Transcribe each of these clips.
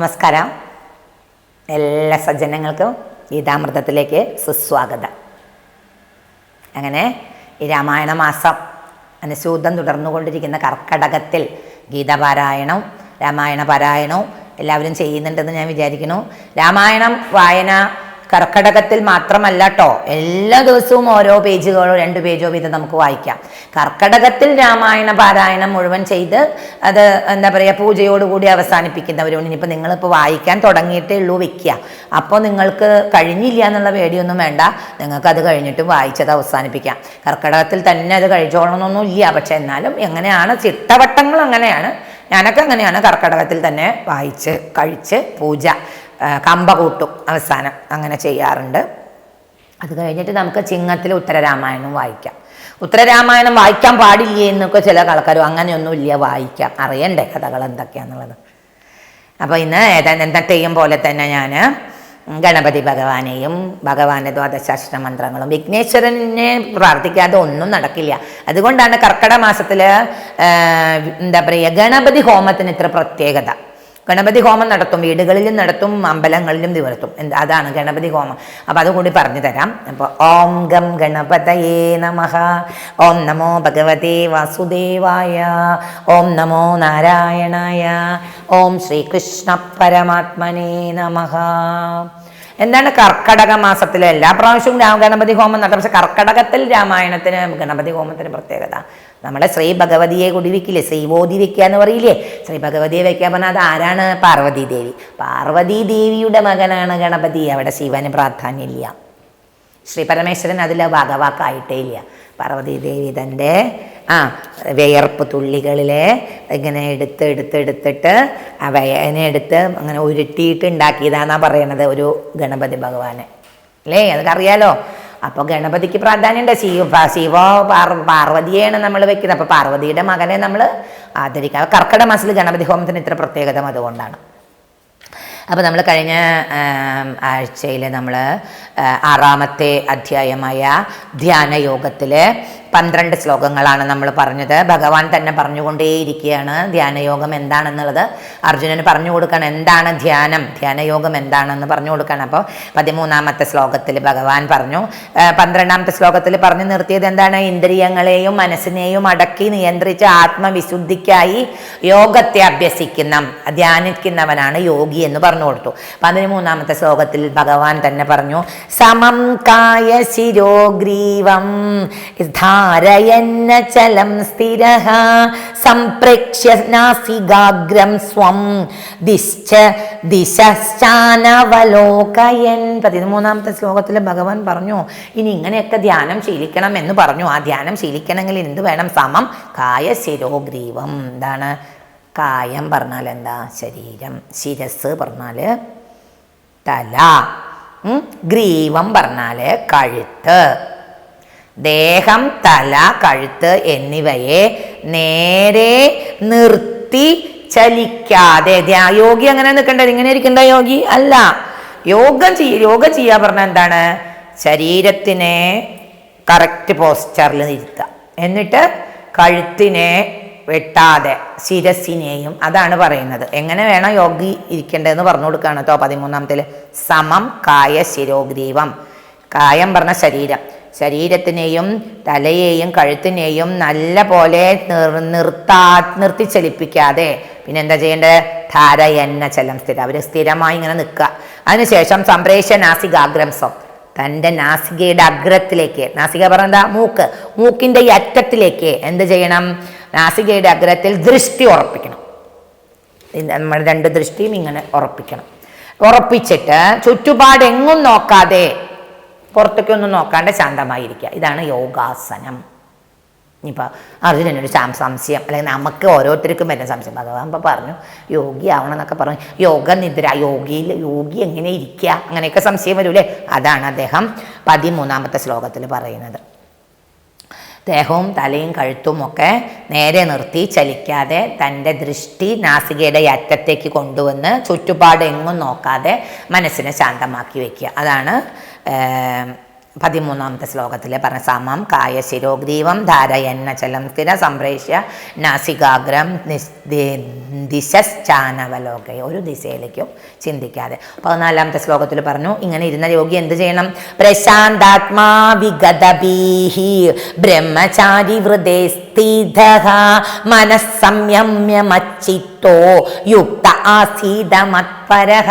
നമസ്കാരം. എല്ലാ സജ്ജനങ്ങൾക്കും ഗീതാമൃതത്തിലേക്ക് സുസ്വാഗതം. അങ്ങനെ ഈ രാമായണ മാസം അനുശൂദ്ധം തുടർന്നുകൊണ്ടിരിക്കുന്ന കർക്കടകത്തിൽ ഗീതാപാരായണവും രാമായണ പാരായണവും എല്ലാവരും ചെയ്യുന്നുണ്ടെന്ന് ഞാൻ വിചാരിക്കുന്നു. രാമായണം വായന കർക്കടകത്തിൽ മാത്രമല്ല കേട്ടോ എല്ലാ ദിവസവും ഓരോ പേജുകളോ രണ്ട് പേജോ വീതം നമുക്ക് വായിക്കാം. കർക്കടകത്തിൽ രാമായണ പാരായണം മുഴുവൻ ചെയ്ത് അത് എന്താ പറയുക പൂജയോടുകൂടി അവസാനിപ്പിക്കുന്നവരുണ്ട്. ഇനിയിപ്പോൾ നിങ്ങളിപ്പോൾ വായിക്കാൻ തുടങ്ങിയിട്ടേ ഉള്ളൂ വെക്കുക അപ്പോൾ നിങ്ങൾക്ക് കഴിഞ്ഞില്ല എന്നുള്ള പേടിയൊന്നും വേണ്ട. നിങ്ങൾക്ക് അത് കഴിഞ്ഞിട്ട് വായിച്ചത് അവസാനിപ്പിക്കാം. കർക്കടകത്തിൽ തന്നെ അത് കഴിച്ചോളണമെന്നൊന്നും ഇല്ല. പക്ഷെ എന്നാലും എങ്ങനെയാണ് ചിട്ടവട്ടങ്ങൾ അങ്ങനെയാണ്. ഞാനൊക്കെ അങ്ങനെയാണ് കർക്കടകത്തിൽ തന്നെ വായിച്ച് കഴിച്ച് പൂജ. കമ്പ കൂട്ടും അവസാനം അങ്ങനെ ചെയ്യാറുണ്ട്. അത് കഴിഞ്ഞിട്ട് നമുക്ക് ചിങ്ങത്തിൽ ഉത്തരരാമായണം വായിക്കാം. ഉത്തരരാമായണം വായിക്കാൻ പാടില്ലേ എന്നൊക്കെ ചില ആൾക്കാരും അങ്ങനെയൊന്നും ഇല്ല വായിക്കാം. അറിയണ്ടേ കഥകൾ എന്തൊക്കെയാണെന്നുള്ളത് അപ്പോൾ ഇന്ന് എന്നത്തെയും പോലെ തന്നെ ഞാൻ ഗണപതി ഭഗവാനെയും ഭഗവാന്റെ ദ്വാദശാസ്ത്ര മന്ത്രങ്ങളും വിഘ്നേശ്വരനെ പ്രാർത്ഥിക്കാതെ ഒന്നും നടക്കില്ല. അതുകൊണ്ടാണ് കർക്കട മാസത്തിൽ എന്താ പറയുക ഗണപതി ഹോമത്തിന് ഇത്ര പ്രത്യേകത. ഗണപതി ഹോമം നടത്തും വീടുകളിലും നടത്തും അമ്പലങ്ങളിലും നിവർത്തും. അതാണ് ഗണപതി ഹോമം. അപ്പോൾ അതുകൂടി പറഞ്ഞു തരാം. അപ്പോൾ ഓം ഗം ഗണപതയേ നമ. ഓം നമോ ഭഗവതേ വാസുദേവായ. ഓം നമോ നാരായണായ. ഓം ശ്രീകൃഷ്ണ പരമാത്മനേ നമ. എന്താണ് കർക്കടക മാസത്തിലെ എല്ലാ പ്രാവശ്യവും രാമ ഗണപതി ഹോമം നടത്തും. പക്ഷെ കർക്കടകത്തിൽ രാമായണത്തിന് ഗണപതി ഹോമത്തിന് പ്രത്യേകത. നമ്മളെ ശ്രീ ഭഗവതിയെ കൂടി വെക്കില്ലേ ശ്രീബോധി വെക്കുക എന്ന് പറയില്ലേ? ശ്രീ ഭഗവതിയെ വെക്കാൻ പറഞ്ഞാൽ അത് ആരാണ്? പാർവതി ദേവി. പാർവതി ദേവിയുടെ മകനാണ് ഗണപതി. അവിടെ ശിവന് പ്രാധാന്യമില്ല. ശ്രീ പരമേശ്വരൻ അതിൽ വകവാക്കായിട്ടേ ഇല്ല. പാർവതി ദേവി തന്റെ ആ വിയർപ്പ് തുള്ളികളിലെ ഇങ്ങനെ എടുത്ത് എടുത്ത് എടുത്തിട്ട് ആ വയനെ എടുത്ത് അങ്ങനെ ഉരുട്ടിയിട്ട് ഉണ്ടാക്കിയതാണെന്നാണ് പറയണത് ഒരു ഗണപതി ഭഗവാനെ. അല്ലേ? അതൊക്കെ അറിയാലോ? അപ്പോൾ ഗണപതിക്ക് പ്രാധാന്യമുണ്ട്. ശിവ ശിവ പാർ പാർവതിയെയാണ് നമ്മൾ വെക്കുന്നത്. അപ്പോൾ പാർവതിയുടെ മകനെ നമ്മൾ ആദരിക്കുക. കർക്കിടക മാസത്തിൽ ഗണപതി ഹോമത്തിന് ഇത്ര പ്രത്യേകത അതുകൊണ്ടാണ്. അപ്പോൾ നമ്മൾ കഴിഞ്ഞ ആഴ്ചയിൽ നമ്മൾ ആറാമത്തെ അധ്യായമായ ധ്യാനയോഗത്തിൽ പന്ത്രണ്ട് ശ്ലോകങ്ങളാണ് നമ്മൾ പറഞ്ഞത്. ഭഗവാൻ തന്നെ പറഞ്ഞുകൊണ്ടേയിരിക്കുകയാണ്. ധ്യാനയോഗം എന്താണെന്നുള്ളത് അർജുനന് പറഞ്ഞു കൊടുക്കണം. എന്താണ് ധ്യാനം? ധ്യാനയോഗം എന്താണെന്ന് പറഞ്ഞു കൊടുക്കണം. അപ്പോൾ പതിമൂന്നാമത്തെ ശ്ലോകത്തിൽ ഭഗവാൻ പറഞ്ഞു. പന്ത്രണ്ടാമത്തെ ശ്ലോകത്തിൽ പറഞ്ഞു നിർത്തിയത് എന്താണ്? ഇന്ദ്രിയങ്ങളെയും മനസ്സിനെയും അടക്കി നിയന്ത്രിച്ച് ആത്മവിശുദ്ധിക്കായി യോഗത്തെ അഭ്യസിക്കുന്ന ധ്യാനിക്കുന്നവനാണ് യോഗി എന്ന് പറഞ്ഞു കൊടുത്തു. പതിമൂന്നാമത്തെ ശ്ലോകത്തിൽ ഭഗവാൻ തന്നെ പറഞ്ഞു സമം കായ ശിരോഗ്രീവം ചലം സ്ഥിര. സംപ്രേക്ഷ്യ നാസികാഗ്രം സ്വം. ദിശ്ച ദിശാനവലോകയൻ പതിമൂന്നാമത്തെ ശ്ലോകത്തിൽ ഭഗവാൻ പറഞ്ഞു ഇനി ഇങ്ങനെയൊക്കെ ധ്യാനം ശീലിക്കണം എന്ന് പറഞ്ഞു. ആ ധ്യാനം ശീലിക്കണമെങ്കിൽ എന്ത് വേണം? സമം കായ ശിരോഗ്രീവം എന്താണ്? കായം പറഞ്ഞാൽ എന്താ? ശരീരം. ശിരസ് പറഞ്ഞാൽ തല. ഗ്രീവം പറഞ്ഞാൽ കഴുത്ത്. ദേഹം തല കഴുത്ത് എന്നിവയെ നേരെ നിർത്തി ചലിക്കാതെ. യോഗി അങ്ങനെ നിൽക്കണ്ട ഇങ്ങനെ ഇരിക്കണ്ട യോഗി. അല്ല യോഗം ചെയ്യ യോഗ ചെയ്യുക പറഞ്ഞാൽ എന്താണ്? ശരീരത്തിനെ കറക്റ്റ് പോസ്ചറിൽ ഇരുത്തുക എന്നിട്ട് കഴുത്തിനെ വെട്ടാതെ ശിരസിനെയും അതാണ് പറയുന്നത്. എങ്ങനെ വേണം യോഗി ഇരിക്കേണ്ടതെന്ന് പറഞ്ഞു കൊടുക്കുകയാണ് കേട്ടോ പതിമൂന്നാമത്തിൽ സമം കായ ശിരോഗ്രീവം. കായം പറഞ്ഞ ശരീരം. ശരീരത്തിനെയും തലയെയും കഴുത്തിനെയും നല്ല പോലെ നിർ നിർത്താ നിർത്തി ചലിപ്പിക്കാതെ പിന്നെ എന്താ ചെയ്യേണ്ടത്? എന്ന ചലം സ്ഥിരം അവർ സ്ഥിരമായി ഇങ്ങനെ നിൽക്കുക. അതിനുശേഷം സംപ്രേഷ നാസികാഗ്രംസം തന്റെ നാസികയുടെ അഗ്രത്തിലേക്ക് നാസിക പറഞ്ഞ മൂക്ക്. മൂക്കിന്റെ ഈ അറ്റത്തിലേക്ക് എന്ത് ചെയ്യണം? നാസികയുടെ അഗ്രത്തിൽ ദൃഷ്ടി ഉറപ്പിക്കണം. നമ്മുടെ രണ്ട് ദൃഷ്ടിയും ഇങ്ങനെ ഉറപ്പിക്കണം. ഉറപ്പിച്ചിട്ട് ചുറ്റുപാടെങ്ങും നോക്കാതെ പുറത്തേക്കൊന്നും നോക്കാണ്ട് ശാന്തമായിരിക്കുക. ഇതാണ് യോഗാസനം. ഇനിയിപ്പോൾ അർജുനനൊരു സംശയം. അല്ലെങ്കിൽ നമുക്ക് ഓരോരുത്തർക്കും വരുന്ന സംശയം. ഭഗവാൻ ഇപ്പോൾ പറഞ്ഞു യോഗി ആവണം എന്നൊക്കെ പറഞ്ഞു. യോഗ നിദ്ര യോഗിയിൽ യോഗി എങ്ങനെ ഇരിക്കുക? അങ്ങനെയൊക്കെ സംശയം വരൂലേ അതാണ് അദ്ദേഹം പതിമൂന്നാമത്തെ ശ്ലോകത്തിൽ പറയുന്നത്. ദേഹവും തലയും കഴുത്തും ഒക്കെ നേരെ നിർത്തി ചലിക്കാതെ തന്റെ ദൃഷ്ടി നാസികയുടെ അറ്റത്തേക്ക് കൊണ്ടുവന്ന് ചുറ്റുപാട് എങ്ങും നോക്കാതെ മനസ്സിനെ ശാന്തമാക്കി വയ്ക്കുക അതാണ് പതിമൂന്നാമത്തെ ശ്ലോകത്തിൽ പറഞ്ഞ സമം കായ ശിരോഗ്രീവം ധാരയന്ന ചലം സ്ഥിര സംപ്രേഷ്യ നാസികാഗ്രം ദിശാനവലോക ഒരു ദിശയിലേക്കും ചിന്തിക്കാതെ. പതിനാലാമത്തെ ശ്ലോകത്തിൽ പറഞ്ഞു ഇങ്ങനെ ഇരുന്ന യോഗി എന്ത് ചെയ്യണം? പ്രശാന്താത്മാ വിഗതബീഹി ബ്രഹ്മചാരി വൃതേ സ്ഥിത മനസ്സംയമ്യമച്ചിത്തോ യുക്ത ആസീതമത്പരഹ.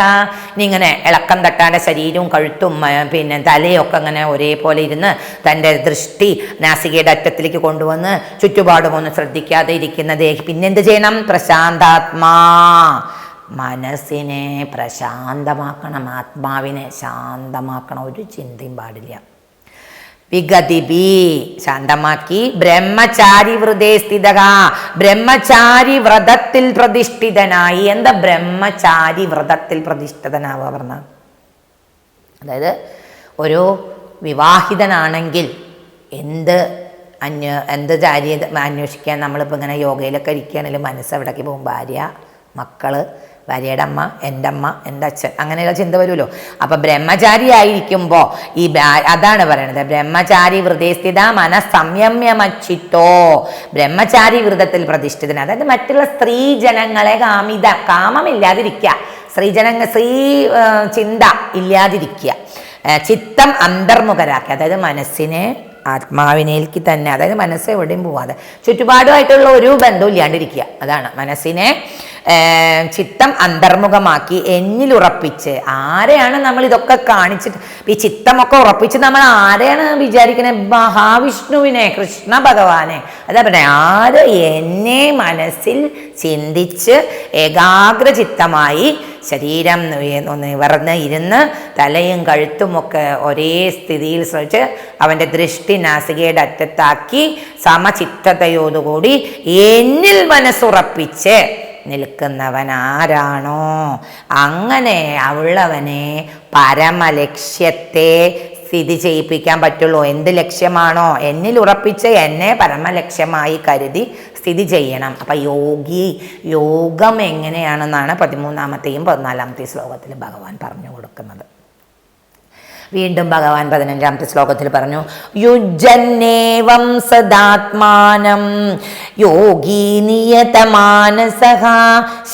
ഇങ്ങനെ ഇളക്കം തട്ടാതെ ശരീരവും കഴുത്തും പിന്നെ തലയൊക്കെ അങ്ങനെ ഒരേപോലെ ഇരുന്ന് തന്റെ ദൃഷ്ടി നാസികയുടെ അറ്റത്തിലേക്ക് കൊണ്ടുവന്ന് ചുറ്റുപാടും ഒന്ന് ശ്രദ്ധിക്കാതെ ദേഹി പിന്നെന്ത് ചെയ്യണം? പ്രശാന്താത്മാ. മനസ്സിനെ പ്രശാന്തമാക്കണം. ആത്മാവിനെ ശാന്തമാക്കണം. ഒരു ചിന്തയും പാടില്ല. വിഗതിബി ശാന്തമാക്കി. ബ്രഹ്മചാരി വ്രതേ സ്ഥിതക ബ്രഹ്മചാരി വ്രതത്തിൽ പ്രതിഷ്ഠിതനായി. എന്താ ബ്രഹ്മചാരി വ്രതത്തിൽ പ്രതിഷ്ഠിതനാവുക പറഞ്ഞ? അതായത് ഒരു വിവാഹിതനാണെങ്കിൽ എന്ത് അന്വ എന്ത് ചാരി അന്വേഷിക്കാൻ നമ്മളിപ്പോൾ ഇങ്ങനെ യോഗയിലൊക്കെ ഇരിക്കുകയാണെങ്കിലും മനസ്സ് എവിടേക്ക് പോകും. ഭാര്യ മക്കൾ ഭാര്യയുടെ അമ്മ എന്റെ അമ്മ എന്റെ അച്ഛൻ അങ്ങനെയുള്ള ചിന്ത വരുമല്ലോ. അപ്പൊ ബ്രഹ്മചാരി ആയിരിക്കുമ്പോൾ ഈ അതാണ് പറയണത്. ബ്രഹ്മചാരി വൃതസ്ഥിത മനസ്സംയമ്യമച്ചിട്ടോ. ബ്രഹ്മചാരി വ്രതത്തിൽ പ്രതിഷ്ഠിതന അതായത് മറ്റുള്ള സ്ത്രീ ജനങ്ങളെ കാമിത കാമമില്ലാതിരിക്കുക. സ്ത്രീജനങ്ങൾ സ്ത്രീ ചിന്ത ഇല്ലാതിരിക്കുക. ചിത്തം അന്തർമുഖരാക്കുക. അതായത് മനസ്സിനെ ആത്മാവിനേക്ക് തന്നെ അതായത് മനസ്സ് എവിടെയും പോവാതെ ചുറ്റുപാടുമായിട്ടുള്ള ഒരു ബന്ധവും ഇല്ലാണ്ടിരിക്കുക. അതാണ് മനസ്സിനെ ചിത്തം അന്തർമുഖമാക്കി എന്നിലുറപ്പിച്ച്. ആരെയാണ് നമ്മൾ ഇതൊക്കെ കാണിച്ചിട്ട് ഈ ചിത്തമൊക്കെ ഉറപ്പിച്ച് നമ്മൾ ആരെയാണ് വിചാരിക്കുന്നത് മഹാവിഷ്ണുവിനെ കൃഷ്ണ ഭഗവാനെ. അതാ പറഞ്ഞ ആര് എന്നെ മനസ്സിൽ ചിന്തിച്ച് ഏകാഗ്രചിത്തമായി ശരീരം നിവർന്ന് ഇരുന്ന് തലയും കഴുത്തുമൊക്കെ ഒരേ സ്ഥിതിയിൽ ശ്രമിച്ച് അവന്റെ ദൃഷ്ടി നാസികയുടെ അറ്റത്താക്കി സമചിത്തതയോടുകൂടി എന്നിൽ മനസ്സുറപ്പിച്ച് നിൽക്കുന്നവൻ ആരാണോ അങ്ങനെ ഉള്ളവനെ പരമലക്ഷ്യത്തെ സ്ഥിതി ചെയ്യിപ്പിക്കാൻ പറ്റുള്ളൂ. എന്ത് ലക്ഷ്യമാണോ? എന്നിൽ ഉറപ്പിച്ച് എന്നെ പരമലക്ഷ്യമായി കരുതി സ്ഥിതി ചെയ്യണം. അപ്പം യോഗി യോഗം എങ്ങനെയാണെന്നാണ് പതിമൂന്നാമത്തെയും പതിനാലാമത്തെയും ശ്ലോകത്തിൽ ഭഗവാൻ പറഞ്ഞു കൊടുക്കുന്നത്. വീണ്ടും ഭഗവാൻ പതിനഞ്ചാമത്തെ ശ്ലോകത്തിൽ പറഞ്ഞു യുജന്നേവം സദാത്മാനം യോഗി നിയതമാനസഃ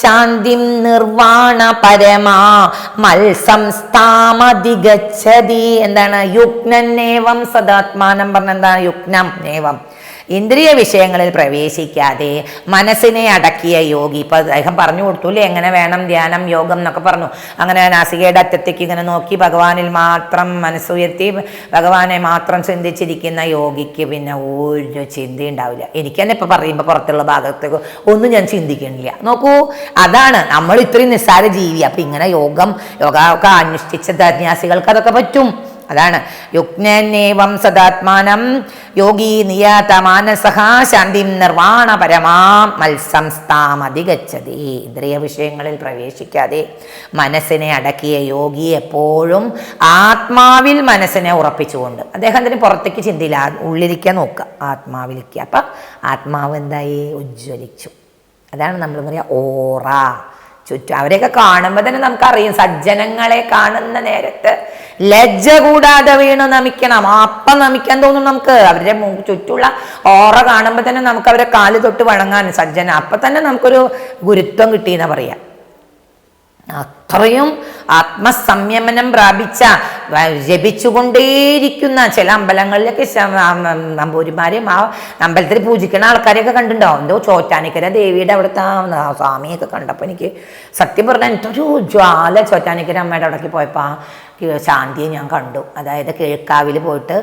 ശാന്തിം നിർവാണ പരമാ മത്സംസ്ഥാമധിഗച്ഛതി. എന്താണ്? യുഗ്നന്നേവം സദാത്മാനം പറഞ്ഞ എന്താണ് യുഗ്നം നേവം. ഇന്ദ്രിയ വിഷയങ്ങളിൽ പ്രവേശിക്കാതെ മനസ്സിനെ അടക്കിയ യോഗി. ഇപ്പൊ അദ്ദേഹം പറഞ്ഞു കൊടുത്തു അല്ലേ? എങ്ങനെ വേണം ധ്യാനം യോഗം എന്നൊക്കെ പറഞ്ഞു. അങ്ങനെ നാസികയുടെ അറ്റത്തേക്ക് ഇങ്ങനെ നോക്കി ഭഗവാനിൽ മാത്രം മനസ്സുയർത്തി ഭഗവാനെ മാത്രം ചിന്തിച്ചിരിക്കുന്ന യോഗിക്ക് പിന്നെ ഒരു ചിന്ത ഉണ്ടാവില്ല. എനിക്ക് തന്നെ ഇപ്പൊ പറയുമ്പോൾ പുറത്തുള്ള ഭാഗത്തേക്ക് ഒന്നും ഞാൻ ചിന്തിക്കണില്ല. നോക്കൂ അതാണ് നമ്മൾ ഇത്രയും നിസ്സാര ജീവി. അപ്പൊ ഇങ്ങനെ യോഗം യോഗ ഒക്കെ അനുഷ്ഠിച്ച ധന്യാസികൾക്ക് അതൊക്കെ പറ്റും. അതാണ്. യുഗ്നേവം സദാത്മാനം യോഗി നിയാത മാനസഹ ശാന്തി നിർവാണ പരമാം മത്സംസ്ഥാമധിഗച്ഛതി ഇന്ദ്രിയ വിഷയങ്ങളിൽ പ്രവേശിക്കാതെ മനസ്സിനെ അടക്കിയ യോഗി എപ്പോഴും ആത്മാവിൽ മനസ്സിനെ ഉറപ്പിച്ചുകൊണ്ട്. അദ്ദേഹത്തിന് പുറത്തേക്ക് ചിന്തയില്ല ഉള്ളിരിക്കാൻ നോക്കുക. ആത്മാവിലേക്ക് അപ്പം ആത്മാവ് എന്തായി? ഉജ്ജ്വലിച്ചു. അതാണ് നമ്മൾ പറയുക ഓറ. ചുറ്റും അവരെയൊക്കെ കാണുമ്പോൾ തന്നെ നമുക്കറിയും സജ്ജനങ്ങളെ കാണുന്ന നേരത്ത് ലജ്ജ കൂടാതെ വീണ് നമിക്കണം. അപ്പം നമിക്കാൻ തോന്നും നമുക്ക്. അവരുടെ ചുറ്റുള്ള ഓറ കാണുമ്പോൾ തന്നെ നമുക്ക് അവരെ കാൽ തൊട്ട് വണങ്ങാൻ സജ്ജന. അപ്പം തന്നെ നമുക്കൊരു ഗുരുത്വം കിട്ടിയെന്ന് പറയാം. അത്രയും ആത്മസംയമനം പ്രാപിച്ച ജപിച്ചുകൊണ്ടേയിരിക്കുന്ന ചില അമ്പലങ്ങളിലൊക്കെ നമ്പൂരിമാരെയും ആ അമ്പലത്തിൽ പൂജിക്കുന്ന ആൾക്കാരെയൊക്കെ കണ്ടിട്ടുണ്ടാവും എന്തോ ചോറ്റാനിക്കര ദേവിയുടെ അവിടുത്തെ സ്വാമിയൊക്കെ കണ്ടപ്പോൾ എനിക്ക് സത്യം പറഞ്ഞാൽ എനിക്കൊരു ജ്വാല ചോറ്റാനിക്കര അമ്മയുടെ അവിടേക്ക് പോയപ്പോൾ ശാന്തിയെ ഞാൻ കണ്ടു. അതായത് കിഴക്കാവിൽ പോയിട്ട്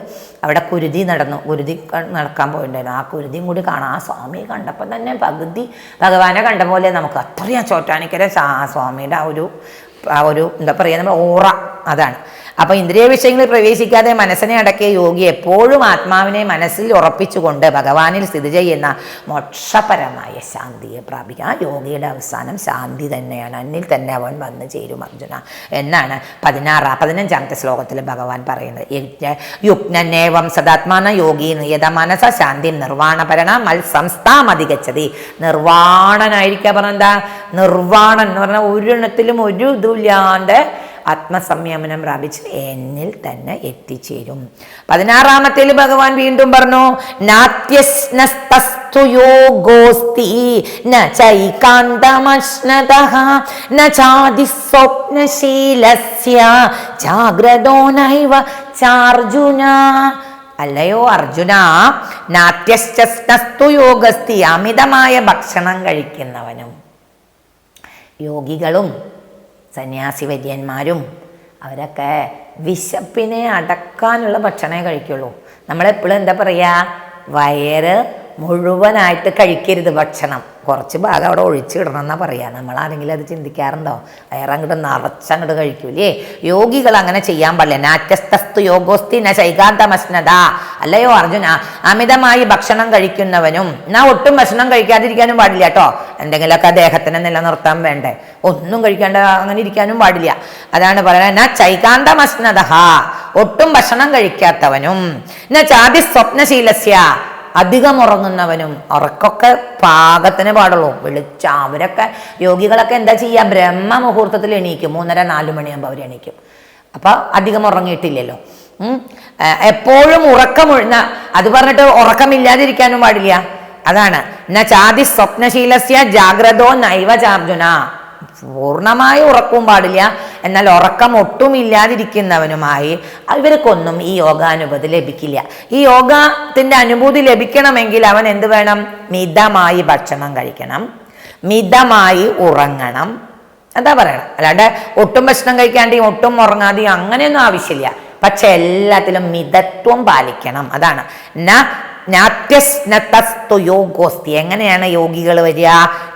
അവിടെ കുരുതി നടന്നു. കുരുതി നടക്കാൻ പോയിട്ടുണ്ടായിരുന്നു. ആ കുരുതിയും കൂടി കാണാം. ആ സ്വാമിയെ കണ്ടപ്പോൾ തന്നെ പകുതി ഭഗവാനെ കണ്ട പോലെ നമുക്ക് അത്രയും ചോറ്റാനിക്കര ആ സ്വാമിയുടെ ആ ഒരു ആ ഒരു എന്താ പറയുക നമ്മൾ ഓറ അതാണ്. അപ്പൊ ഇന്ദ്രിയ വിഷയങ്ങളിൽ പ്രവേശിക്കാതെ മനസ്സിനെ അടക്കിയ യോഗി എപ്പോഴും ആത്മാവിനെ മനസ്സിൽ ഉറപ്പിച്ചുകൊണ്ട് ഭഗവാനിൽ സ്ഥിതി ചെയ്യുന്ന മോക്ഷപരമായ ശാന്തിയെ പ്രാപിക്കുക. ആ യോഗിയുടെ അവസാനം ശാന്തി തന്നെയാണ്. അന്നിൽ തന്നെ അവൻ വന്നു ചേരും അർജുന എന്നാണ് പതിനാറാം പതിനഞ്ചാമത്തെ ശ്ലോകത്തിൽ ഭഗവാൻ പറയുന്നത്. യുഗ്നേവം സദാത്മാന യോഗി നിയത മനസ ശാന്തി നിർവാണപരണ മൽ സംസ്ഥാമതികച്ചതി നിർവാണനായിരിക്കുക പറഞ്ഞ എന്താ? നിർവാണൻ എന്ന് പറഞ്ഞാൽ ഒരെണ്ണത്തിലും ഒരു ഇതുമില്ലാണ്ട് ആത്മസംയമനം പ്രാപിച്ച് എന്നിൽ തന്നെ എത്തിച്ചേരും. പതിനാറാമത്തേൽ ഭഗവാൻ വീണ്ടും പറഞ്ഞു നാത്യസ്നസ്തസ്തു യോഗോസ്തി ന ചൈകാന്തമശ്നതഃ ന ചാതിസ്വപ്നശീലസ്യ ജാഗ്രതോ നൈവ ചാർജുന. അല്ലയോ അർജുന നാത്യസ്തു യോഗസ്തി അമിതമായ ഭക്ഷണം കഴിക്കുന്നവനും യോഗികളും സന്യാസി വര്യന്മാരും അവരൊക്കെ വിശപ്പിനെ അടക്കാനുള്ള ഭക്ഷണമേ കഴിക്കുള്ളൂ. നമ്മളെപ്പോഴും എന്താ പറയുക വയറ് മുഴുവനായിട്ട് കഴിക്കരുത് ഭക്ഷണം. കുറച്ച് ഭാഗം അവിടെ ഒഴിച്ചിടണം എന്നാ പറയാ. നമ്മൾ ആരെങ്കിലും അത് ചിന്തിക്കാറുണ്ടോ? വയറങ്ങോട്ട് നിറച്ചങ്ങോട്ട് കഴിക്കൂലേ? യോഗികൾ അങ്ങനെ ചെയ്യാൻ പാടില്ല. നാറ്റസ്തസ്തു യോഗോസ്തി ന ശൈകാന്തമസ്നത അല്ലയോ അർജുന? അമിതമായി ഭക്ഷണം കഴിക്കുന്നവനും എന്നാ ഒട്ടും ഭക്ഷണം കഴിക്കാതിരിക്കാനും പാടില്ല കേട്ടോ എന്തെങ്കിലുമൊക്കെ ദേഹത്തിനെ നിലനിർത്താൻ വേണ്ടേ. ഒന്നും കഴിക്കാണ്ട് അങ്ങനെ ഇരിക്കാനും പാടില്ല. അതാണ് പറയുന്നത് ന ചൈകാന്തമസ്നത ഒട്ടും ഭക്ഷണം കഴിക്കാത്തവനും. ന ചാതി സ്വപ്നശീലസ്യ. അധികം ഉറങ്ങുന്നവനും ഉറക്കൊക്കെ പാകത്തിന് പാടുള്ളൂ. വിളിച്ച അവരൊക്കെ യോഗികളൊക്കെ എന്താ ചെയ്യുക ബ്രഹ്മ മുഹൂർത്തത്തിൽ എണീക്കും. മൂന്നര നാല് മണിയാകുമ്പോൾ അവർ എണീക്കും. അപ്പോൾ അധികം ഉറങ്ങിയിട്ടില്ലല്ലോ എപ്പോഴും ഉറക്കം ഒഴുന്ന അത് പറഞ്ഞിട്ട് ഉറക്കമില്ലാതിരിക്കാനും പാടില്ല. അതാണ്. ന ചാതി സ്വപ്നശീലസ്യ ജാഗ്രതോ നൈവ ചാർജുന പൂർണമായി ഉറക്കവും പാടില്ല. എന്നാൽ ഉറക്കം ഒട്ടും ഇല്ലാതിരിക്കുന്നവനുമായി ഇവർക്കൊന്നും ഈ യോഗാനുഭൂതി ലഭിക്കില്ല. ഈ യോഗത്തിന്റെ അനുഭൂതി ലഭിക്കണമെങ്കിൽ അവൻ എന്ത് വേണം? മിതമായി ഭക്ഷണം കഴിക്കണം. മിതമായി ഉറങ്ങണം. എന്താ പറയണം. അല്ലാണ്ട് ഒട്ടും ഭക്ഷണം കഴിക്കാണ്ടെയും ഒട്ടും ഉറങ്ങാതെയും അങ്ങനെയൊന്നും ആവശ്യമില്ല. പക്ഷെ എല്ലാത്തിലും മിതത്വം പാലിക്കണം. അതാണ്. ന നാട്യസ്നതസ്തു യോഗോസ്തി. എങ്ങനെയാണ് യോഗികൾ വരിക?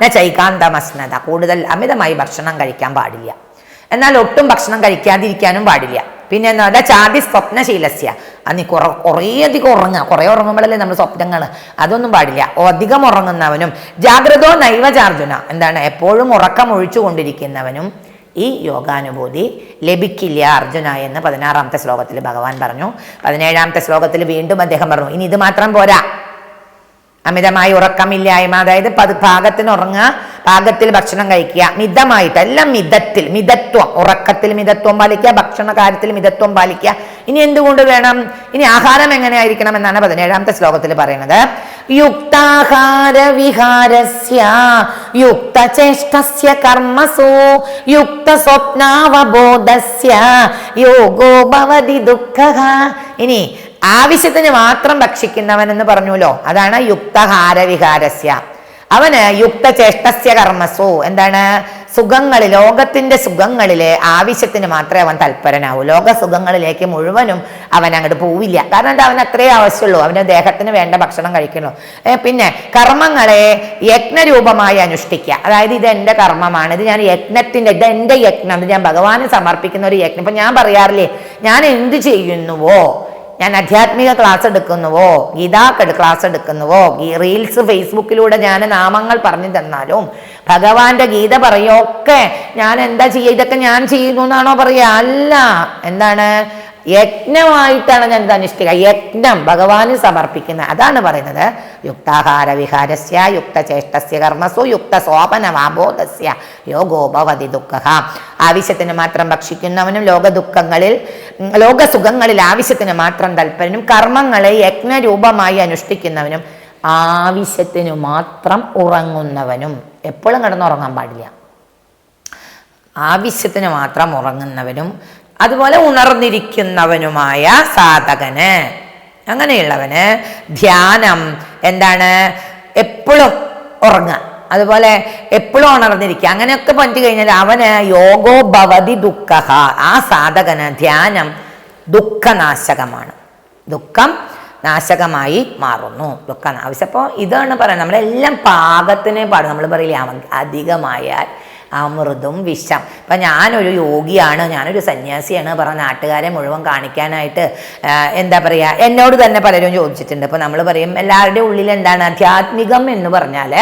ന ചൈകാന്തമസ്നത. കൂടുതൽ അമിതമായി ഭക്ഷണം കഴിക്കാൻ പാടില്ല. എന്നാൽ ഒട്ടും ഭക്ഷണം കഴിക്കാതിരിക്കാനും പാടില്ല. പിന്നെ എന്താ പറയുക ചാതി സ്വപ്നശീലസ്യ. അത് നീ കുറ കുറേ അധികം ഉറങ്ങുക. കുറേ ഉറങ്ങുമ്പോഴല്ലേ നമ്മൾ സ്വപ്നങ്ങൾ? അതൊന്നും പാടില്ല. അധികം ഉറങ്ങുന്നവനും ജാഗ്രതോ നൈവചാർജുന. എന്താണ്? എപ്പോഴും ഉറക്കം ഒഴിച്ചു കൊണ്ടിരിക്കുന്നവനും ഈ യോഗാനുഭൂതി ലഭിക്കില്ല അർജുന എന്ന് പതിനാറാമത്തെ ശ്ലോകത്തിൽ ഭഗവാൻ പറഞ്ഞു. പതിനേഴാമത്തെ ശ്ലോകത്തിൽ വീണ്ടും അദ്ദേഹം പറഞ്ഞു. ഇനി ഇത് മാത്രം പോരാ. അമിതമായി ഉറക്കമില്ലായ്മ അതായത് പത് പാകത്തിന് ഉറങ്ങുക പാകത്തിൽ ഭക്ഷണം കഴിക്കുക മിതമായിട്ട് എല്ലാം മിതത്തിൽ മിതത്വം ഉറക്കത്തിൽ മിതത്വം പാലിക്കുക ഭക്ഷണ കാര്യത്തിൽ മിതത്വം പാലിക്കുക. ഇനി എന്തുകൊണ്ട് വേണം? ഇനി ആഹാരം എങ്ങനെയായിരിക്കണം എന്നാണ് പതിനേഴാമത്തെ ശ്ലോകത്തിൽ പറയുന്നത്. യുക്താഹാര വിഹാരസ്യ യുക്തചേഷ്ടസ്യ കർമ്മസു യുക്ത സ്വപ്നാവബോധസ്യ ദുഃഖ. ഇനി ആവശ്യത്തിന് മാത്രം ഭക്ഷിക്കുന്നവൻ എന്ന് പറഞ്ഞുല്ലോ അതാണ് യുക്തഹാരവിഹാരസ്യ. അവന് യുക്തചേഷ്ടസ്യ കർമ്മസു. എന്താണ്? സുഖങ്ങളിൽ ലോകത്തിന്റെ സുഖങ്ങളിലെ ആവശ്യത്തിന് മാത്രമേ അവൻ തൽപരനാവൂ. ലോക സുഖങ്ങളിലേക്ക് മുഴുവനും അവൻ അങ്ങോട്ട് പോവില്ല. കാരണം എന്താ? അവൻ അത്രേ ആവശ്യമുള്ളൂ. അവന് ദേഹത്തിന് വേണ്ട ഭക്ഷണം കഴിക്കണു പിന്നെ കർമ്മങ്ങളെ യജ്ഞരൂപമായി അനുഷ്ഠിക്കുക. അതായത് ഇത് എന്റെ കർമ്മമാണ്. ഇത് ഞാൻ യജ്ഞത്തിന്റെ ഇത് എന്റെ യജ്ഞം. ഇത് ഞാൻ ഭഗവാന് സമർപ്പിക്കുന്ന ഒരു യജ്ഞം. ഇപ്പൊ ഞാൻ പറയാറില്ലേ ഞാൻ എന്ത് ചെയ്യുന്നുവോ? ഞാൻ ആധ്യാത്മിക ക്ലാസ് എടുക്കുന്നുവോ? ഗീതാക്കൾ ക്ലാസ് എടുക്കുന്നുവോ? റീൽസ് ഫേസ്ബുക്കിലൂടെ ഞാൻ നാമങ്ങൾ പറഞ്ഞു തന്നാലും ഭഗവാന്റെ ഗീത പറയൊക്കെ ഞാൻ എന്താ ചെയ്യുക ഇതൊക്കെ ഞാൻ ചെയ്യുന്നു എന്നാണോ പറയുക? അല്ല. എന്താണ്? യജ്ഞമായിട്ടാണ് ഞാൻ ഇത് അനുഷ്ഠിക്കുക. യജ്ഞം ഭഗവാന് സമർപ്പിക്കുന്ന അതാണ് പറയുന്നത്. യുക്താഹാര വിഹാരസ്യ യുക്തചേഷ്ടസ്യ കർമ്മസു യുക്ത സോപനമാബോധസ്യ യോഗോപവതി ദുഃഖ ആവശ്യത്തിന് മാത്രം ഭക്ഷിക്കുന്നവനും ലോകദുഃഖങ്ങളിൽ ലോകസുഖങ്ങളിൽ ആവശ്യത്തിന് മാത്രം തൽപരനും കർമ്മങ്ങളെ യജ്ഞരൂപമായി അനുഷ്ഠിക്കുന്നവനും ആവശ്യത്തിനു മാത്രം ഉറങ്ങുന്നവനും. എപ്പോഴും കിടന്നുറങ്ങാൻ പാടില്ല. ആവശ്യത്തിന് മാത്രം ഉറങ്ങുന്നവനും അതുപോലെ ഉണർന്നിരിക്കുന്നവനുമായ സാധകന്. അങ്ങനെയുള്ളവന് ധ്യാനം എന്താണ്? എപ്പോഴും ഉറങ്ങുക. അതുപോലെ എപ്പോഴും ഉണർന്നിരിക്കുക. അങ്ങനെയൊക്കെ പറ്റി കഴിഞ്ഞാൽ അവന് യോഗോ ഭവതി ദുഃഖ ആ സാധകന് ധ്യാനം ദുഃഖനാശകമാണ്. ദുഃഖം നാശകമായി മാറുന്നു. ദുഃഖ ആവശ്യപ്പോൾ ഇതാണ് പറയുന്നത്. നമ്മളെല്ലാം പാകത്തിനെ പാടും. നമ്മൾ പറയില്ലേ അധികമായാൽ അമൃതും വിഷം. അപ്പം ഞാനൊരു യോഗിയാണ് ഞാനൊരു സന്യാസിയാണ്. പറഞ്ഞ നാട്ടുകാരെ മുഴുവൻ കാണിക്കാനായിട്ട് എന്താ പറയാ എന്നോട് തന്നെ പലരും ചോദിച്ചിട്ടുണ്ട്. അപ്പോൾ നമ്മൾ പറയും എല്ലാവരുടെയും ഉള്ളിൽ എന്താണ് ആധ്യാത്മികം എന്ന് പറഞ്ഞാൽ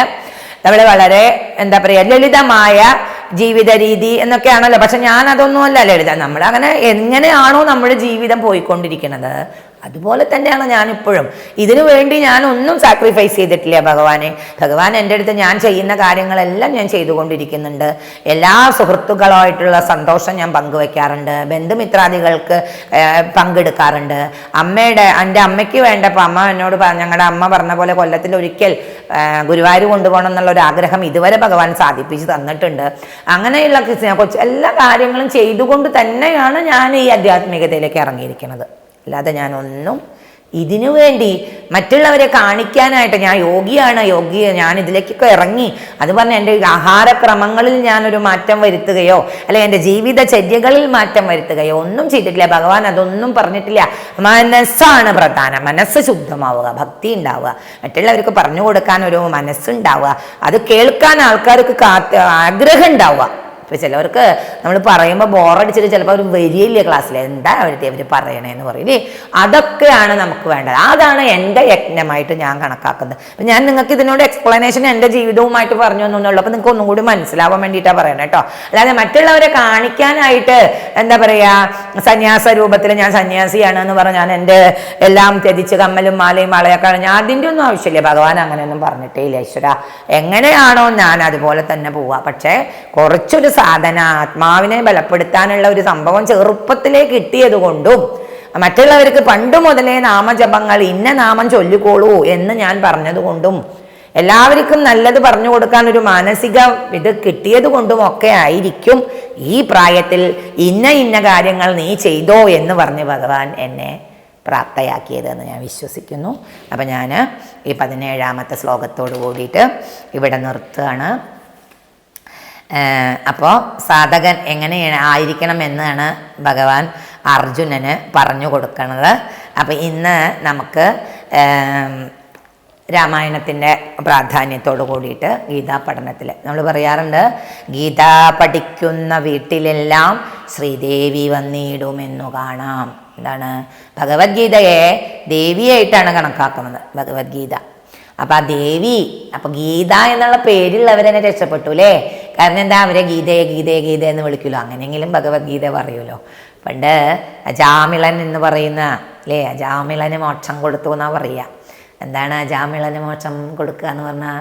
നമ്മൾ വളരെ എന്താ പറയുക ലളിതമായ ജീവിത രീതി എന്നൊക്കെയാണല്ലോ. പക്ഷെ ഞാൻ അതൊന്നുമല്ല ലളിത. നമ്മൾ അങ്ങനെ എങ്ങനെയാണോ നമ്മുടെ ജീവിതം പോയിക്കൊണ്ടിരിക്കുന്നത് അതുപോലെ തന്നെയാണ് ഞാനിപ്പോഴും. ഇതിനു വേണ്ടി ഞാൻ ഒന്നും സാക്രിഫൈസ് ചെയ്തിട്ടില്ല ഭഗവാനെ. ഭഗവാൻ എന്റെ അടുത്ത് ഞാൻ ചെയ്യുന്ന കാര്യങ്ങളെല്ലാം ഞാൻ ചെയ്തുകൊണ്ടിരിക്കുന്നുണ്ട്. എല്ലാ സുഹൃത്തുക്കളുമായിട്ടുള്ള സന്തോഷം ഞാൻ പങ്കുവെക്കാറുണ്ട്. ബന്ധുമിത്രാദികൾക്ക് പങ്കെടുക്കാറുണ്ട്. അമ്മയുടെ എന്റെ അമ്മയ്ക്ക് വേണ്ടപ്പോൾ അമ്മ എന്നോട് ഞങ്ങളുടെ അമ്മ പറഞ്ഞ പോലെ കൊല്ലത്തിൽ ഒരിക്കൽ ഗുരുവായൂർ കൊണ്ടുപോകണം എന്നുള്ള ഒരു ആഗ്രഹം ഇതുവരെ ഭഗവാൻ സാധിപ്പിച്ച് തന്നിട്ടുണ്ട്. അങ്ങനെയുള്ള എല്ലാ കാര്യങ്ങളും ചെയ്തുകൊണ്ട് തന്നെയാണ് ഞാൻ ഈ ആധ്യാത്മികതയിലേക്ക് ഇറങ്ങിയിരിക്കുന്നത്. അല്ലാതെ ഞാനൊന്നും ഇതിനു വേണ്ടി മറ്റുള്ളവരെ കാണിക്കാനായിട്ട് ഞാൻ യോഗിയാണ് യോഗി ഞാൻ ഇതിലേക്കൊക്കെ ഇറങ്ങി. അത് പറഞ്ഞ് എന്റെ ആഹാരക്രമങ്ങളിൽ ഞാനൊരു മാറ്റം വരുത്തുകയോ അല്ലെ എന്റെ ജീവിതചര്യകളിൽ മാറ്റം വരുത്തുകയോ ഒന്നും ചെയ്തിട്ടില്ല. ഭഗവാൻ അതൊന്നും പറഞ്ഞിട്ടില്ല. മനസ്സാണ് പ്രധാനം. മനസ്സ് ശുദ്ധമാവുക ഭക്തി ഉണ്ടാവുക. മറ്റുള്ളവർക്ക് പറഞ്ഞു കൊടുക്കാൻ ഒരു മനസ്സുണ്ടാവുക. അത് കേൾക്കാൻ ആൾക്കാർക്ക് കാത്ത് ആഗ്രഹം ഉണ്ടാവുക. ഇപ്പം ചിലവർക്ക് നമ്മൾ പറയുമ്പോൾ ബോറടിച്ചിട്ട് ചിലപ്പോൾ അവർ വരികയില്ല ക്ലാസ്സിൽ എന്താ അവരുടെ അവർ പറയണേന്ന് പറയില്ലേ അതൊക്കെയാണ് നമുക്ക് വേണ്ടത്. അതാണ് എന്റെ യജ്ഞമായിട്ട് ഞാൻ കണക്കാക്കുന്നത്. അപ്പം ഞാൻ നിങ്ങൾക്ക് ഇതിനോട് എക്സ്പ്ലനേഷൻ എന്റെ ജീവിതവുമായിട്ട് പറഞ്ഞു എന്നുള്ളൂ അപ്പോൾ നിങ്ങൾക്ക് ഒന്നും കൂടി മനസ്സിലാവാൻ വേണ്ടിയിട്ടാണ് പറയണം കേട്ടോ. അല്ലാതെ മറ്റുള്ളവരെ കാണിക്കാനായിട്ട് എന്താ പറയുക സന്യാസ രൂപത്തിൽ ഞാൻ സന്യാസിയാണ് എന്ന് പറഞ്ഞാൽ ഞാൻ എന്റെ എല്ലാം ത്യജിച്ച് കമ്മലും മാലയും മാളയൊക്കെ ഞാൻ അതിന്റെ ഒന്നും ആവശ്യമില്ല. ഭഗവാൻ അങ്ങനെയൊന്നും പറഞ്ഞിട്ടേ ഇല്ല ഈശ്വര. എങ്ങനെയാണോ ഞാൻ അതുപോലെ തന്നെ പോവുക പക്ഷേ കുറച്ചൊരു സാധന. ആത്മാവിനെ ബലപ്പെടുത്താനുള്ള ഒരു സംഭവം ചെറുപ്പത്തിലേ കിട്ടിയത് കൊണ്ടും മറ്റുള്ളവർക്ക് പണ്ട് മുതലേ നാമജപങ്ങൾ ഇന്ന നാമം ചൊല്ലിക്കോളൂ എന്ന് ഞാൻ പറഞ്ഞതുകൊണ്ടും എല്ലാവർക്കും നല്ലത് പറഞ്ഞു കൊടുക്കാൻ ഒരു മാനസിക ഇത് കിട്ടിയത് കൊണ്ടും ഒക്കെ ആയിരിക്കും ഈ പ്രായത്തിൽ ഇന്ന ഇന്ന കാര്യങ്ങൾ നീ ചെയ്തോ എന്ന് പറഞ്ഞ് ഭഗവാൻ എന്നെ പ്രാപ്തയാക്കിയതെന്ന് ഞാൻ വിശ്വസിക്കുന്നു. അപ്പം ഞാൻ ഈ പതിനേഴാമത്തെ ശ്ലോകത്തോട് കൂടിയിട്ട് ഇവിടെ നിർത്തുകയാണ്. അപ്പോൾ സാധകൻ എങ്ങനെയാണ് ആയിരിക്കണം എന്നാണ് ഭഗവാൻ അർജുനന് പറഞ്ഞു കൊടുക്കുന്നത് അപ്പം ഇന്ന് നമുക്ക് രാമായണത്തിന്റെ പ്രാധാന്യത്തോട് കൂടിയിട്ട് ഗീതാ പഠനത്തിൽ നമ്മൾ പറയാറുണ്ട് ഗീത പഠിക്കുന്ന വീട്ടിലെല്ലാം ശ്രീദേവി വന്നിടുമെന്നു കാണാം. എന്താണ്? ഭഗവത്ഗീതയെ ദേവിയായിട്ടാണ് കണക്കാക്കുന്നത് ഭഗവത്ഗീത. അപ്പം ആ ദേവി അപ്പം ഗീത എന്നുള്ള പേരിൽ അവരെന്നെ രക്ഷപ്പെട്ടു അല്ലേ? കാരണം എന്താ? അവരെ ഗീതയെ ഗീതയെ ഗീത എന്ന് വിളിക്കുമല്ലോ അങ്ങനെയെങ്കിലും ഭഗവത്ഗീത പറയുമല്ലോ പണ്ട് അജാമിളൻ എന്ന് പറയുന്ന അല്ലേ? അജാമിളന് മോക്ഷം കൊടുത്തു എന്നാ പറയുക എന്താണ് അജാമിളന് മോക്ഷം കൊടുക്കുക എന്ന് പറഞ്ഞാൽ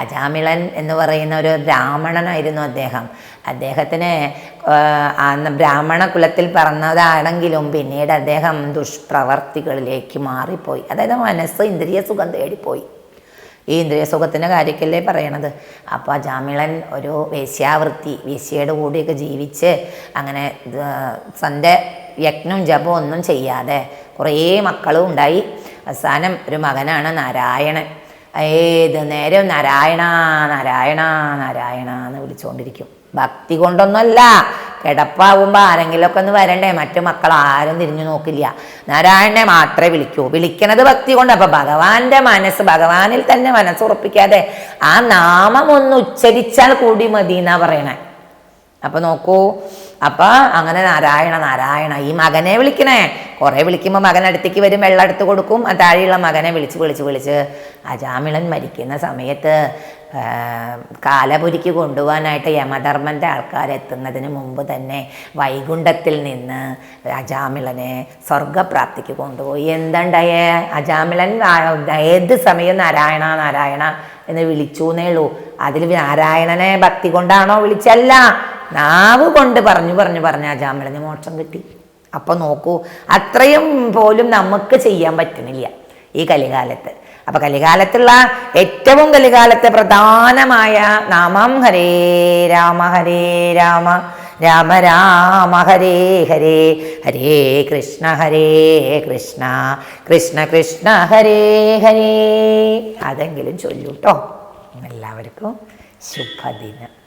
അജാമിളൻ എന്ന് പറയുന്ന ഒരു ബ്രാഹ്മണനായിരുന്നു അദ്ദേഹം. അദ്ദേഹത്തിന് ബ്രാഹ്മണ കുലത്തിൽ പറഞ്ഞതാണെങ്കിലും പിന്നീട് അദ്ദേഹം ദുഷ്പ്രവർത്തികളിലേക്ക് മാറിപ്പോയി. അതായത് മനസ്സ് ഇന്ദ്രിയ സുഖം തേടിപ്പോയി. ഈ ഇന്ദ്രിയ സുഖത്തിന്റെ കാര്യക്കല്ലേ പറയണത്? അപ്പോൾ ജാമിളൻ ഒരു വേശ്യാവൃത്തി വേശ്യയുടെ കൂടിയൊക്കെ ജീവിച്ച് അങ്ങനെ സന്റെ തന്റെ യജ്ഞം ജപം ഒന്നും ചെയ്യാതെ കുറേ മക്കളും ഉണ്ടായി. അവസാനം ഒരു മകനാണ് നാരായണൻ. ഏത് നേരം നാരായണ നാരായണ നാരായണ എന്ന് വിളിച്ചുകൊണ്ടിരിക്കും ഭക്തി കൊണ്ടൊന്നുമല്ല. കിടപ്പാവുമ്പോൾ ആരെങ്കിലുമൊക്കെ ഒന്ന് വരണ്ടേ? മറ്റു മക്കൾ ആരും തിരിഞ്ഞു നോക്കില്ല. നാരായണനെ മാത്രമേ വിളിക്കൂ. വിളിക്കണത് ഭക്തി കൊണ്ട്. അപ്പൊ ഭഗവാന്റെ മനസ്സ് ഭഗവാനിൽ തന്നെ മനസ്സ് ഉറപ്പിക്കാതെ ആ നാമം ഒന്ന് ഉച്ചരിച്ചാൽ കൂടി മതി എന്നാ പറയണേ. അപ്പൊ നോക്കൂ. അപ്പൊ അങ്ങനെ നാരായണ നാരായണ ഈ മകനെ വിളിക്കണേ. കുറേ വിളിക്കുമ്പോൾ മകൻ അടുത്തേക്ക് വരും വെള്ളം എടുത്ത് കൊടുക്കും. താഴെയുള്ള മകനെ വിളിച്ച് വിളിച്ച് വിളിച്ച് അജാമിളൻ മരിക്കുന്ന സമയത്ത് കാലപുരിക്ക് കൊണ്ടുപോകാനായിട്ട് യമധർമ്മന്റെ ആൾക്കാർ എത്തുന്നതിന് മുമ്പ് തന്നെ വൈകുണ്ഠത്തിൽ നിന്ന് അജാമിളനെ സ്വർഗപ്രാപ്തിക്ക് കൊണ്ടുപോയി. എന്തുണ്ടായേ? അജാമിളൻ ഏത് സമയം നാരായണ നാരായണ എന്ന് വിളിച്ചു എന്നേ ഉള്ളൂ. അതിൽ നാരായണനെ ഭക്തി കൊണ്ടാണോ വിളിച്ചല്ല. നാവ് കൊണ്ട് പറഞ്ഞു പറഞ്ഞു പറഞ്ഞ അജാമിളന് മോക്ഷം കിട്ടി. അപ്പൊ നോക്കൂ അത്രയും പോലും നമുക്ക് ചെയ്യാൻ പറ്റുന്നില്ല ഈ കലികാലത്ത്. അപ്പൊ കലികാലത്തുള്ള ഏറ്റവും കലികാലത്തെ പ്രധാനമായ നാമം ഹരേ രാമ ഹരേ രാമ രാമ രാമ ഹരേ ഹരേ ഹരേ കൃഷ്ണ ഹരേ കൃഷ്ണ കൃഷ്ണ കൃഷ്ണ ഹരേ ഹരേ. അതെങ്കിലും ചൊല്ലൂട്ടോ. എല്ലാവർക്കും ശുഭദിനം.